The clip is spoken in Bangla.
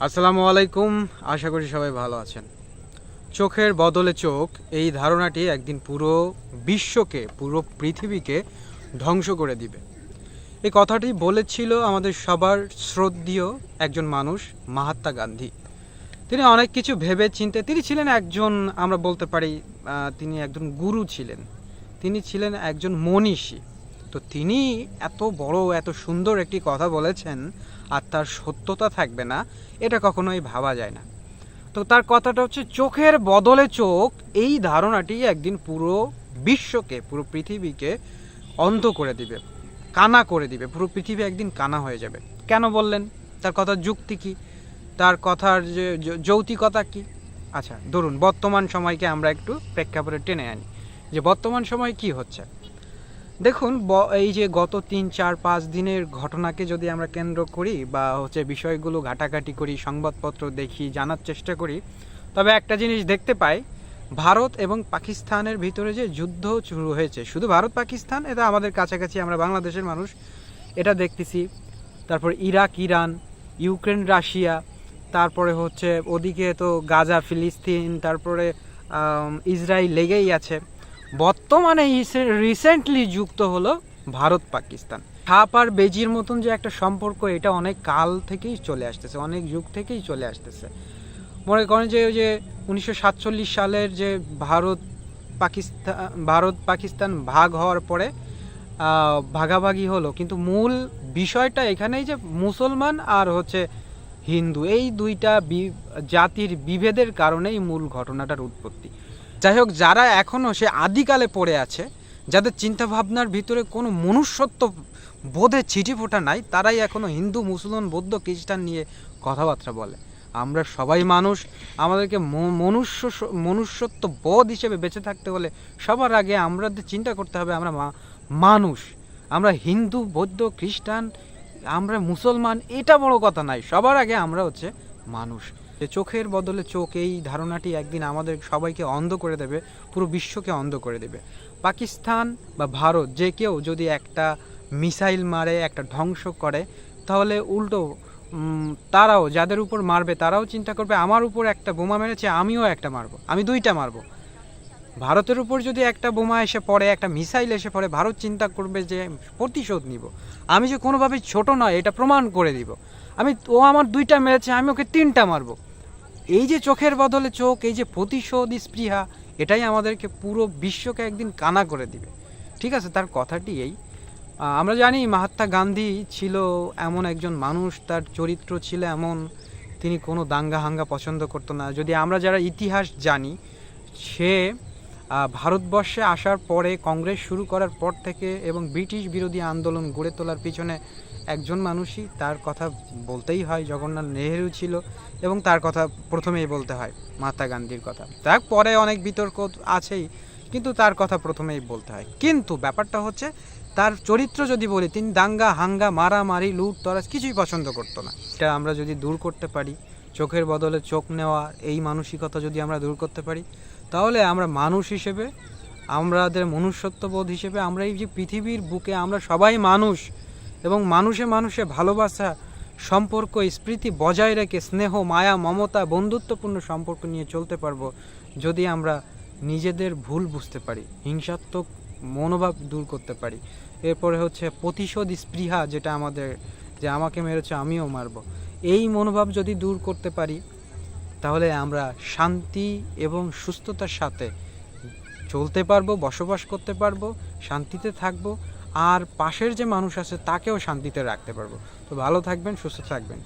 আসসালামু আলাইকুম, আশা করি সবাই ভালো আছেন। চোখের বদলে চোখ, এই ধারণাটি একদিন পুরো বিশ্বকে, পুরো পৃথিবীকে ধ্বংস করে দিবে। এই কথাটি বলেছিল আমাদের সবার শ্রদ্ধীয় একজন মানুষ, মহাত্মা গান্ধী। তিনি অনেক কিছু ভেবে চিনতে, তিনি ছিলেন একজন, আমরা বলতে পারি তিনি একজন গুরু ছিলেন। তিনি ছিলেন একজন মনীষী। তো তিনি এত বড়, এত সুন্দর একটি কথা বলেছেন আর তার সত্যতা থাকবে না, এটা কখনোই ভাবা যায় না। তো তার কথাটা হচ্ছে, চোখের বদলে চোখ এই ধারণাটি একদিন পুরো বিশ্বকে, পুরো পৃথিবীকে অন্ধ করে দিবে, কানা করে দিবে, পুরো পৃথিবী একদিন কানা হয়ে যাবে। কেন বললেন? তার কথার যুক্তি কি? তার কথার যে, যৌ- যৌক্তিকতা কি? আচ্ছা ধরুন, বর্তমান সময়কে আমরা একটু প্রেক্ষাপটে টেনে আনি যে বর্তমান সময় কি হচ্ছে? দেখুন এই যে গত তিন, চার, পাঁচ দিনের ঘটনাকে যদি আমরা কেন্দ্র করি বা হচ্ছে বিষয়গুলো ঘাটাঘাটি করি, সংবাদপত্র দেখি, জানার চেষ্টা করি, তবে একটা জিনিস দেখতে পাই, ভারত এবং পাকিস্তানের ভিতরে যে যুদ্ধ শুরু হয়েছে, শুধু ভারত, পাকিস্তান, এটা আমাদের কাছাকাছি, আমরা বাংলাদেশের মানুষ, এটা দেখতেছি। তারপর ইরাক, ইরান, ইউক্রেন, রাশিয়া, তারপরে হচ্ছে ওদিকে তো গাজা, ফিলিস্তিন, তারপরে ইসরায়েল লেগেই আছে। বর্তমানে রিসেন্টলি যুক্ত হলো ভারত পাকিস্তান। সাপ আর বেজির মতন যে একটা সম্পর্ক, এটা অনেক কাল থেকেই চলে আসতেছে, অনেক যুগ থেকেই চলে আসতেছে। মনে করেন যে ওই যে উনিশশো সাতচল্লিশ সালের যে ভারত পাকিস্তান ভারত পাকিস্তান ভাগ হওয়ার পরে ভাগাভাগি হলো। কিন্তু মূল বিষয়টা এখানেই যে মুসলমান আর হচ্ছে হিন্দু, এই দুইটা জাতির বিভেদের কারণেই মূল ঘটনাটার উৎপত্তি। যাই হোক যারা এখনও সে আদিকালে পড়ে আছে, যাদের চিন্তা ভাবনার ভিতরে কোনো মনুষ্যত্ব বোধে ছিটি ফোটা নাই, তারাই এখনও হিন্দু, মুসলমান, বৌদ্ধ, খ্রিস্টান নিয়ে কথাবার্তা বলে। আমরা সবাই মানুষ, আমাদেরকে মনুষ্য মনুষ্যত্ব বোধ হিসেবে বেঁচে থাকতে হলে সবার আগে আমাদের চিন্তা করতে হবে, আমরা মানুষ। আমরা হিন্দু, বৌদ্ধ, খ্রিস্টান, আমরা মুসলমান, এটা বড় কথা নাই, সবার আগে আমরা হচ্ছে মানুষ। যে চোখের বদলে চোখ, এই ধারণাটি একদিন আমাদের সবাইকে অন্ধ করে দেবে, পুরো বিশ্বকে অন্ধ করে দেবে। পাকিস্তান বা ভারত, যে কেউ যদি একটা মিসাইল মারে, একটা ধ্বংস করে, তাহলে উল্টো তারাও যাদের উপর মারবে, তারাও চিন্তা করবে, আমার উপর একটা বোমা মেরেছে, আমিও একটা মারবো, আমি দুইটা মারবো। ভারতের উপর যদি একটা বোমা এসে পড়ে, একটা মিসাইল এসে পড়ে, ভারত চিন্তা করবে যে প্রতিশোধ নিব। আমি যে কোনোভাবেই ছোট নয়, এটা প্রমাণ করে দিব। আমি, ও আমার দুইটা মেরেছে, আমি ওকে তিনটা মারবো। এই যে চোখের বদলে চোখ, এই যে প্রতিশোধ স্পৃহা, এটাই আমাদেরকে পুরো বিশ্বকে একদিন কানা করে দিবে। ঠিক আছে, তার কথাটি এই। আমরা জানি মহাত্মা গান্ধী ছিল এমন একজন মানুষ, তার চরিত্র ছিল এমন, তিনি কোনো দাঙ্গা হাঙ্গা পছন্দ করতো না। যদি আমরা যারা ইতিহাস জানি, সে ভারতবর্ষে আসার পরে, কংগ্রেস শুরু করার পর থেকে এবং ব্রিটিশ বিরোধী আন্দোলন গড়ে তোলার পিছনে একজন মানুষই তার কথা বলতেই হয়, জগন্নাথ নেহেরু ছিল এবং তার কথা প্রথমেই বলতে হয়, মহাত্মা গান্ধীর কথা। তার পরে অনেক বিতর্ক আছেই, কিন্তু তার কথা প্রথমেই বলতে হয়। কিন্তু ব্যাপারটা হচ্ছে, তার চরিত্র যদি বলি, তিনি দাঙ্গা, হাঙ্গা, মারামারি, লুট, তরাজ কিছুই পছন্দ করতো না। এটা আমরা যদি দূর করতে পারি, চোখের বদলে চোখ নেওয়া, এই মানসিকতা যদি আমরা দূর করতে পারি, তাহলে আমরা মানুষ হিসেবে, আমাদের মনুষ্যত্ববোধ হিসেবে, আমরা এই যে পৃথিবীর বুকে আমরা সবাই মানুষ এবং মানুষে মানুষে ভালোবাসা, সম্পর্ক, স্মৃতি বজায় রেখে স্নেহ, মায়া, মমতা, বন্ধুত্বপূর্ণ সম্পর্ক নিয়ে চলতে পারব যদি আমরা নিজেদের ভুল বুঝতে পারি, হিংসাত্মক মনোভাব দূর করতে পারি। এরপরে হচ্ছে প্রতিশোধ স্পৃহা যেটা আমাদের, যে আমাকে মেরেছে, আমিও মারবো। এই মনোভাব যদি দূর করতে পারি, তাহলে আমরা শান্তি এবং সুস্থতার সাথে চলতে পারব, বসবাস করতে পারব, শান্তিতে থাকব আর পাশের যে মানুষ আছে তাকেও শান্তিতে রাখতে পারব। তো ভালো থাকবেন সুস্থ থাকবেন।